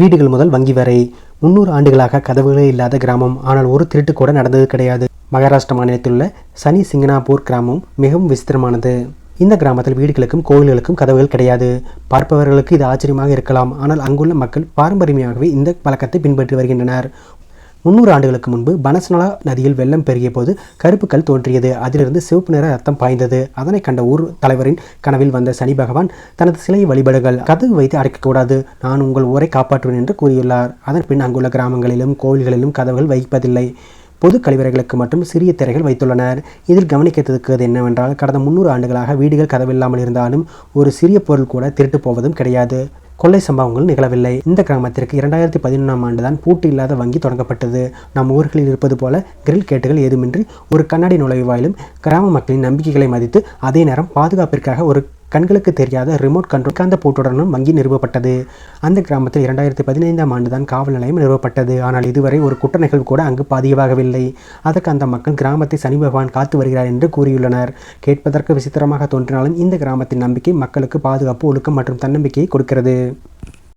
வீடுகள் முதல் வங்கி வரை. முன்னூறு ஆண்டுகளாக கதவுகளே இல்லாத கிராமம். ஆனால் ஒரு திருட்டு கூட நடந்தது கிடையாது. மகாராஷ்டிரா மாநிலத்தில் உள்ள சனி சிங்கனாபூர் கிராமம் மிகவும் விசித்திரமானது. இந்த கிராமத்தில் வீடுகளுக்கும் கோவில்களுக்கும் கதவுகள் கிடையாது. பார்ப்பவர்களுக்கு இது ஆச்சரியமாக இருக்கலாம். ஆனால் அங்குள்ள மக்கள் பாரம்பரியமாகவே இந்த பழக்கத்தை பின்பற்றி வருகின்றனர். முன்னூறு ஆண்டுகளுக்கு முன்பு பனசனலா நதியில் வெள்ளம் பெருகிய போது கருப்பு தோன்றியது. அதிலிருந்து சிவப்பு நிற ரத்தம் பாய்ந்தது. அதனை கண்ட ஊர் தலைவரின் கனவில் வந்த சனி பகவான் தனது சிலையை வழிபடுகள் கதவு வைத்து அடைக்கக்கூடாது. நான் உங்கள் ஊரை காப்பாற்றுவேன் என்று கூறியுள்ளார். அதன் பின் அங்குள்ள கிராமங்களிலும் கோவில்களிலும் கதவுகள் வைப்பதில்லை. பொது கழிவறைகளுக்கு மட்டும் சிறிய திரைகள் வைத்துள்ளனர். இதில் கவனிக்கத்தக்கது என்னவென்றால் கடந்த முன்னூறு ஆண்டுகளாக வீடுகள் கதவில்லாமல் இருந்தாலும் ஒரு சிறிய பொருள் கூட திருட்டு போவதும் கிடையாது. கொள்ளை சம்பவங்கள் நிகழவில்லை. இந்த கிராமத்திற்கு இரண்டாயிரத்தி பதினொன்றாம் ஆண்டு தான் பூட்டு இல்லாத வங்கி தொடங்கப்பட்டது. நம் ஊர்களில் இருப்பது போல கிரில் கேட்டுகள் ஏதுமின்றி ஒரு கண்ணாடி நுழைவாயிலும் கிராம மக்களின் நம்பிக்கைகளை மதித்து அதே நேரம் பாதுகாப்பிற்காக ஒரு கண்களுக்கு தெரியாத ரிமோட் கண்ட்ரோல் காந்த போட்டுடனும் வங்கி நிறுவப்பட்டது. அந்த கிராமத்தில் இரண்டாயிரத்தி பதினைந்தாம் ஆண்டுதான் காவல் நிலையம் நிறுவப்பட்டது. ஆனால் இதுவரை ஒரு குற்ற நிகழ்வு கூட அங்கு பதிவாகவில்லை அதற்கு அந்த மக்கள் கிராமத்தை சனி பகவான் காத்து வருகிறார் என்று கூறியுள்ளனர். கேட்பதற்கு விசித்திரமாக தோன்றினாலும் இந்த கிராமத்தின் நம்பிக்கை மக்களுக்கு பாதுகாப்பு ஒழுக்கம் மற்றும் தன்னம்பிக்கையை கொடுக்கிறது.